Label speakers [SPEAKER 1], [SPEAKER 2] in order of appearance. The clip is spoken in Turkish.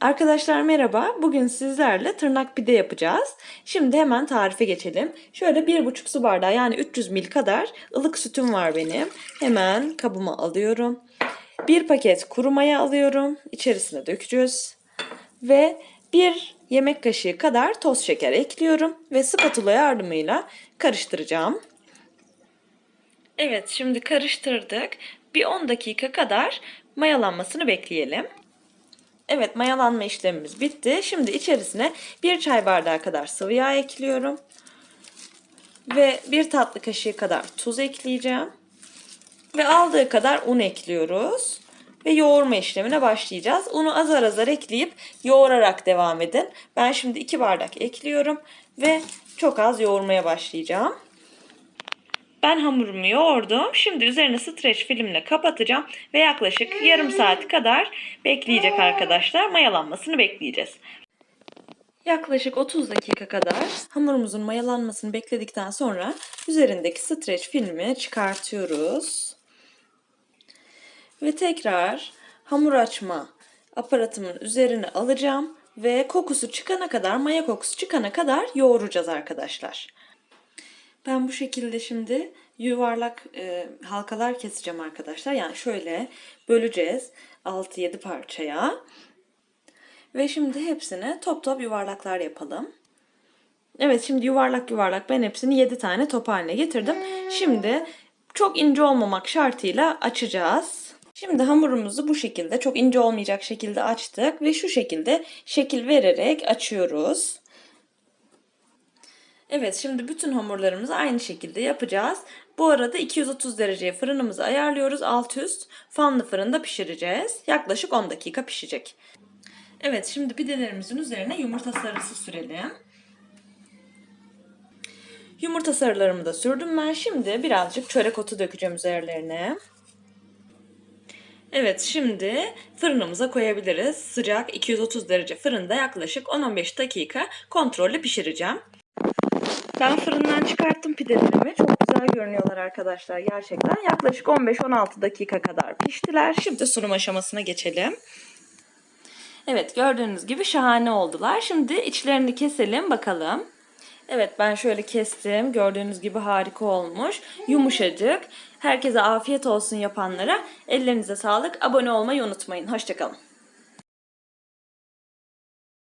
[SPEAKER 1] Arkadaşlar merhaba. Bugün sizlerle tırnak pide yapacağız. Şimdi hemen tarife geçelim. Şöyle 1,5 su bardağı yani 300 ml kadar ılık sütüm var benim. Hemen kabıma alıyorum. Bir paket kuru maya alıyorum. İçerisine dökeceğiz. Ve bir yemek kaşığı kadar toz şeker ekliyorum. Ve spatula yardımıyla karıştıracağım. Evet şimdi karıştırdık. Bir 10 dakika kadar mayalanmasını bekleyelim. Evet mayalanma işlemimiz bitti. Şimdi içerisine bir çay bardağı kadar sıvı yağ ekliyorum. Ve bir tatlı kaşığı kadar tuz ekleyeceğim. Ve aldığı kadar un ekliyoruz. Ve yoğurma işlemine başlayacağız. Unu azar azar ekleyip yoğurarak devam edin. Ben şimdi iki bardak ekliyorum. Ve çok az yoğurmaya başlayacağım. Ben hamurumu yoğurdum. Şimdi üzerine streç filmle kapatacağım ve yaklaşık yarım saat kadar bekleyecek arkadaşlar. Mayalanmasını bekleyeceğiz. Yaklaşık 30 dakika kadar hamurumuzun mayalanmasını bekledikten sonra üzerindeki streç filmi çıkartıyoruz. Ve tekrar hamur açma aparatımın üzerine alacağım ve kokusu çıkana kadar, maya kokusu çıkana kadar yoğuracağız arkadaşlar. Ben bu şekilde şimdi yuvarlak e, halkalar keseceğim arkadaşlar. Yani şöyle böleceğiz 6-7 parçaya. Ve şimdi hepsine top top yuvarlaklar yapalım. Evet şimdi yuvarlak yuvarlak ben hepsini 7 tane top haline getirdim. Şimdi çok ince olmamak şartıyla açacağız. Şimdi hamurumuzu bu şekilde çok ince olmayacak şekilde açtık ve şu şekilde şekil vererek açıyoruz. Evet şimdi bütün hamurlarımızı aynı şekilde yapacağız. Bu arada 230 dereceye fırınımızı ayarlıyoruz. Alt üst fanlı fırında pişireceğiz. Yaklaşık 10 dakika pişecek. Evet şimdi pidelerimizin üzerine yumurta sarısı sürelim. Yumurta sarılarımı da sürdüm ben. Şimdi birazcık çörek otu dökeceğim üzerlerine. Evet şimdi fırınımıza koyabiliriz. Sıcak 230 derece fırında yaklaşık 10-15 dakika kontrollü pişireceğim. Ben fırından çıkarttım pidelerimi. Çok güzel görünüyorlar arkadaşlar gerçekten. Yaklaşık 15-16 dakika kadar piştiler. Şimdi sunum aşamasına geçelim. Evet gördüğünüz gibi şahane oldular. Şimdi içlerini keselim bakalım. Evet ben şöyle kestim. Gördüğünüz gibi harika olmuş. Yumuşacık. Herkese afiyet olsun yapanlara. Ellerinize sağlık. Abone olmayı unutmayın. Hoşçakalın.